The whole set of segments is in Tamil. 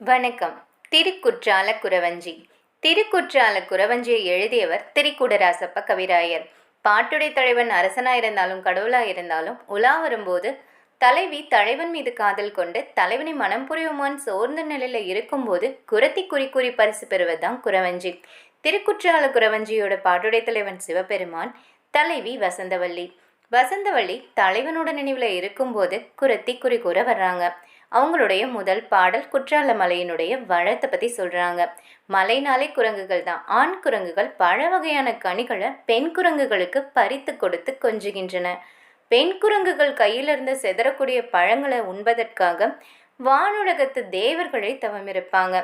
வணக்கம். திருக்குற்றால குறவஞ்சி. திருக்குற்றால குறவஞ்சியை எழுதியவர் திரிகுடராசப்ப கவிராயர். பாட்டுடை தலைவன் அரசனாயிருந்தாலும் கடவுளாயிருந்தாலும் உலா வரும்போது தலைவி தலைவன் மீது காதல் கொண்டு தலைவனை மனம் புரியுமான் சோர்ந்த நிலையில இருக்கும்போது குரத்தி குறி குறி பரிசு பெறுவதுதான் குறவஞ்சி. திருக்குற்றால குறவஞ்சியோட பாட்டுடை தலைவன் சிவபெருமான் தலைவி வசந்தவல்லி. வசந்தவள்ளி தலைவனோட நினைவில் இருக்கும்போது குரத்தி குறி கூற வர்றாங்க. அவங்களுடைய முதல் பாடல் குற்றால மலையினுடைய வளத்தை பற்றி சொல்கிறாங்க மலைனாலே குரங்குகள் தான். ஆண் குரங்குகள் பல வகையான கனிகளை பெண் குரங்குகளுக்கு பறித்து கொடுத்து கொஞ்சுகின்றன. பெண் குரங்குகள் கையிலிருந்து செதறக்கூடிய பழங்களை உண்பதற்காக வானுலகத்து தேவர்களை தவமிருப்பாங்க.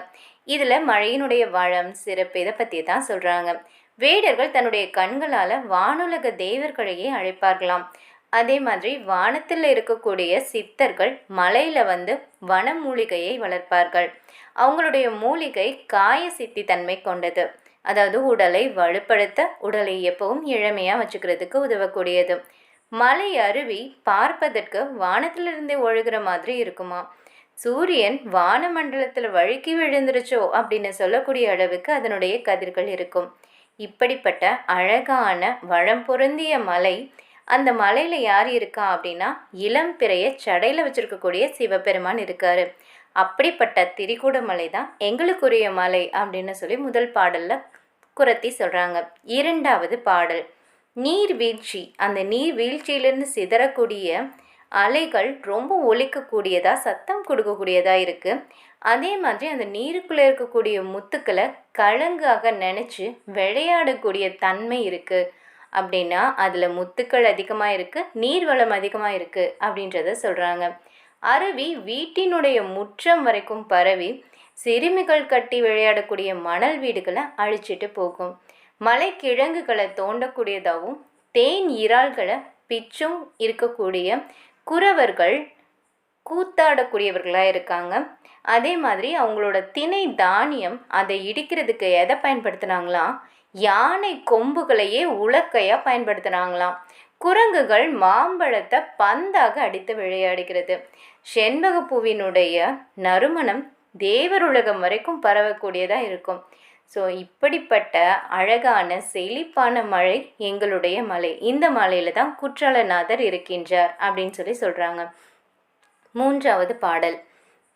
இதில் மழையினுடைய வளம் சிறப்பு இதை பற்றி தான் சொல்கிறாங்க வேடர்கள் தன்னுடைய கண்களால் வானுலக தேவர்களையே அழைப்பார்களாம். அதே மாதிரி வானத்தில் இருக்கக்கூடிய சித்தர்கள் மலையில் வந்து வன மூலிகையை வளர்ப்பார்கள். அவங்களுடைய மூலிகை காய சித்தி தன்மை கொண்டது. அதாவது உடலை வலுப்படுத்த உடலை எப்பவும் இளமையாக வச்சுக்கிறதுக்கு உதவக்கூடியது. மலை அருவி பார்ப்பதற்கு வானத்திலிருந்தே ஒழுகிற மாதிரி இருக்குமா? சூரியன் வானமண்டலத்தில் வழுக்கி விழுந்துருச்சோ அப்படின்னு சொல்லக்கூடிய அளவுக்கு அதனுடைய கதிர்கள் இருக்கும். இப்படிப்பட்ட அழகான வளம் பொருந்திய மலை அந்த மலையில் யார் இருக்கா அப்படின்னா இளம் பிறைய சடையில் வச்சுருக்கக்கூடிய சிவபெருமான் இருக்கார். அப்படிப்பட்ட திரிகூட மலை தான் எங்களுக்குரிய மலை அப்படின்னு சொல்லி முதல் பாடலில் குரத்தி சொல்கிறாங்க இரண்டாவது பாடல் நீர்வீழ்ச்சி அந்த நீர்வீழ்ச்சியிலிருந்து சிதறக்கூடிய அலைகள் ரொம்ப ஒழிக்கக்கூடியதாக சத்தம் கொடுக்கக்கூடியதாக இருக்குது அதே மாதிரி அந்த நீருக்குள்ளே இருக்கக்கூடிய முத்துக்களை கழங்காக நினச்சி விளையாடக்கூடிய தன்மை இருக்குது அப்படின்னா அதில் முத்துக்கள் அதிகமாக இருக்குது நீர்வளம் அதிகமாக இருக்குது அப்படின்றத சொல்கிறாங்க அருவி வீட்டினுடைய முற்றம் வரைக்கும் பரவி சிறுமிகள் கட்டி விளையாடக்கூடிய மணல் வீடுகளை அழிச்சிட்டு போகும். மலை கிழங்குகளை தோண்டக்கூடியதாகவும் தேன் இறால்களை பிச்சும் இருக்கக்கூடிய குறவர்கள் கூத்தாடக்கூடியவர்களாக இருக்காங்க. அதே மாதிரி அவங்களோட திணை தானியம் அதை இடிக்கிறதுக்கு எதை பயன்படுத்துனாங்களா? யானை கொம்புகளையே உலக்கையாக பயன்படுத்துனாங்களாம். குரங்குகள் மாம்பழத்தை பந்தாக அடித்து விளையாடுகிறது. செண்பகப்பூவினுடைய நறுமணம் தேவருலகம் வரைக்கும் பரவக்கூடியதாக இருக்கும். ஸோ இப்படிப்பட்ட அழகான செழிப்பான மழை எங்களுடைய மலை. இந்த மலையில் தான் குற்றாலநாதர் இருக்கின்றார் அப்படின்னு சொல்லி சொல்கிறாங்க மூன்றாவது பாடல்.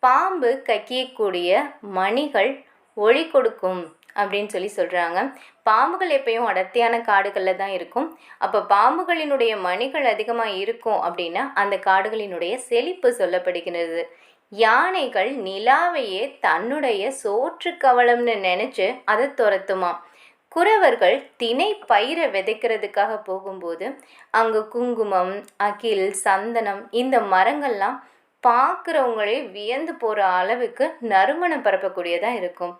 பாம்பு கக்கியக்கூடிய மணிகள் ஒளி கொடுக்கும் அப்படின்னு சொல்லி சொல்கிறாங்க பாம்புகள் எப்பயும் அடர்த்தியான காடுகளில் தான் இருக்கும். அப்போ பாம்புகளினுடைய மணிகள் அதிகமாக இருக்கும் அப்படின்னா அந்த காடுகளினுடைய செழிப்பு சொல்லப்படுகிறது. யானைகள் நிலாவையே தன்னுடைய சோற்று கவலம்னு நினச்சி அதை துரத்துமா குறவர்கள் திணை பயிரை விதைக்கிறதுக்காக போகும்போது அங்கே குங்குமம் அகில் சந்தனம் இந்த மரங்கள்லாம் பார்க்குறவங்களே வியந்து போகிற அளவுக்கு நறுமணம் பரப்பக்கூடியதாக இருக்கும்.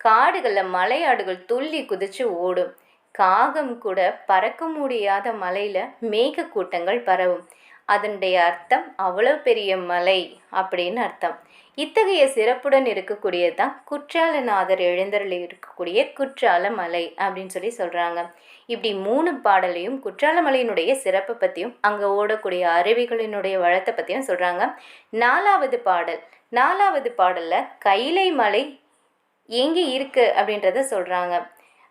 காடுகளில் மலையாடுகள் துள்ளி குதிச்சு ஓடும். காகம் கூட பறக்க முடியாத மலையில் மேக கூட்டங்கள் பரவும். அதனுடைய அர்த்தம் அவ்வளோ பெரிய மலை அப்படின்னு அர்த்தம். இத்தகைய சிறப்புடன் இருக்கக்கூடியது தான் குற்றாலநாதர் எழுந்தரில் இருக்கக்கூடிய குற்றால மலை அப்படின்னு சொல்லி சொல்கிறாங்க இப்படி மூணு பாடலையும் குற்றால மலையினுடைய சிறப்பை பற்றியும் அங்கே ஓடக்கூடிய அருவிகளினுடைய வளத்தை பற்றியும் சொல்கிறாங்க நாலாவது பாடல். நாலாவது பாடலில் கைலை மலை எங்கே இருக்குது அப்படின்றத சொல்கிறாங்க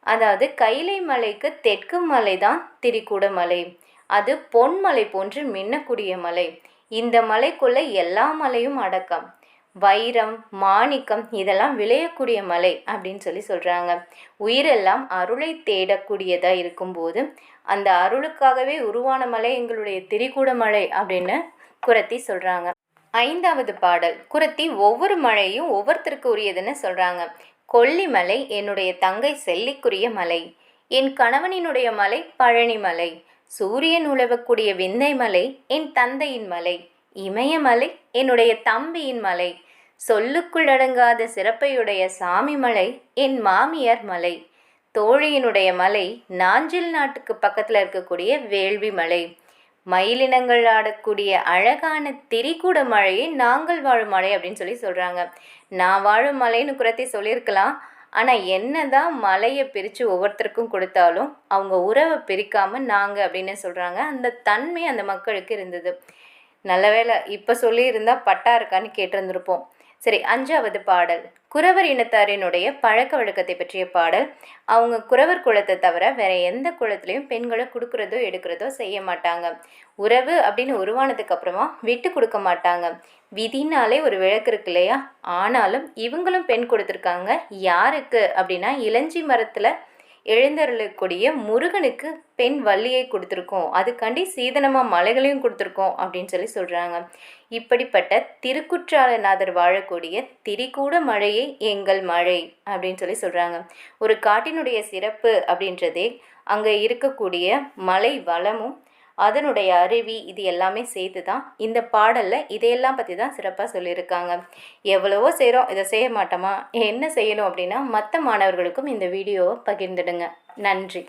அதாவது கைலை மலைக்கு தெற்கு மலை தான் திரிக்கூட மலை. அது பொன்மலை போன்று மின்னக்கூடிய மலை. இந்த மலைக்குள்ள எல்லா மலையும் அடக்கம். வைரம் மாணிக்கம் இதெல்லாம் விளையக்கூடிய மலை அப்படின்னு சொல்லி சொல்கிறாங்க உயிரெல்லாம் அருளை தேடக்கூடியதாக இருக்கும்போது அந்த அருளுக்காகவே உருவான மலை எங்களுடைய திரிகூட மலை அப்படின்னு குரத்தி சொல்கிறாங்க ஐந்தாவது பாடல் குரத்தி ஒவ்வொரு மழையும் ஒவ்வொருத்தருக்கு உரியதுன்னு சொல்கிறாங்க கொல்லிமலை என்னுடைய தங்கை செல்லிக்குரிய மலை. என் கணவனினுடைய மலை பழனிமலை சூரியன் உழவக்கூடிய விந்தை மலை என் தந்தையின் மலை. இமயமலை என்னுடைய தம்பியின் மலை. சொல்லுக்குள் அடங்காத சிறப்பையுடைய சாமி மலை என் மாமியார் மலை. தோழியினுடைய மலை நாஞ்சில் நாட்டுக்கு பக்கத்தில் இருக்கக்கூடிய வேள்வி மலை. மயிலினங்கள் ஆடக்கூடிய அழகான திரிகூட மழையை நாங்கள் வாழும் மலை அப்படின்னு சொல்லி சொல்கிறாங்க நான் வாழும் மலைன்னு குரத்தி சொல்லியிருக்கலாம். ஆனால் என்ன தான் மலையை பிரித்து ஒவ்வொருத்தருக்கும் கொடுத்தாலும் அவங்க உறவை பிரிக்காமல் நாங்கள் அப்படின்னு சொல்கிறாங்க அந்த தன்மை அந்த மக்களுக்கு இருந்தது. நல்ல வேளை இப்போ சொல்லியிருந்தால் பட்டா இருக்கான்னு கேட்டிருந்திருப்போம். சரி அஞ்சாவது பாடல். குறவர் இனத்தாரினுடைய பழக்க வழக்கத்தை பற்றிய பாடல். அவங்க குறவர் குலத்தை தவிர வேற எந்த குலத்துலையும் பெண்களை கொடுக்குறதோ எடுக்கிறதோ செய்ய மாட்டாங்க. உறவு அப்படின்னு உருவானதுக்கு அப்புறமா விட்டு கொடுக்க மாட்டாங்க. விதினாலே ஒரு விளக்கு இருக்கு இல்லையா? ஆனாலும் இவங்களும் பெண் கொடுத்துருக்காங்க. யாருக்கு அப்படின்னா இளஞ்சி மரத்தில் எழுந்தருளக்கூடிய முருகனுக்கு பெண் வள்ளியை கொடுத்துருக்கோம். அதுக்காண்டி சீதனமாக மலைகளையும் கொடுத்துருக்கோம் அப்படின்னு சொல்லி சொல்கிறாங்க இப்படிப்பட்ட திருக்குற்றாலநாதர் வாழக்கூடிய திரிகூட மழையே எங்கள் மழை அப்படின்னு சொல்லி சொல்கிறாங்க ஒரு காட்டினுடைய சிறப்பு அப்படின்றதே அங்கே இருக்கக்கூடிய மலை வளமும் அதனுடைய அருவி இது எல்லாமே சேர்த்து தான் இந்த பாடலில் இதையெல்லாம் பற்றி தான் சிறப்பாக சொல்லியிருக்காங்க. எவ்வளவோ செய்கிறோம் இதை செய்ய மாட்டோமா? என்ன செய்யணும் அப்படின்னா மற்ற மாணவர்களுக்கும் இந்த வீடியோவை பகிர்ந்துடுங்க. நன்றி.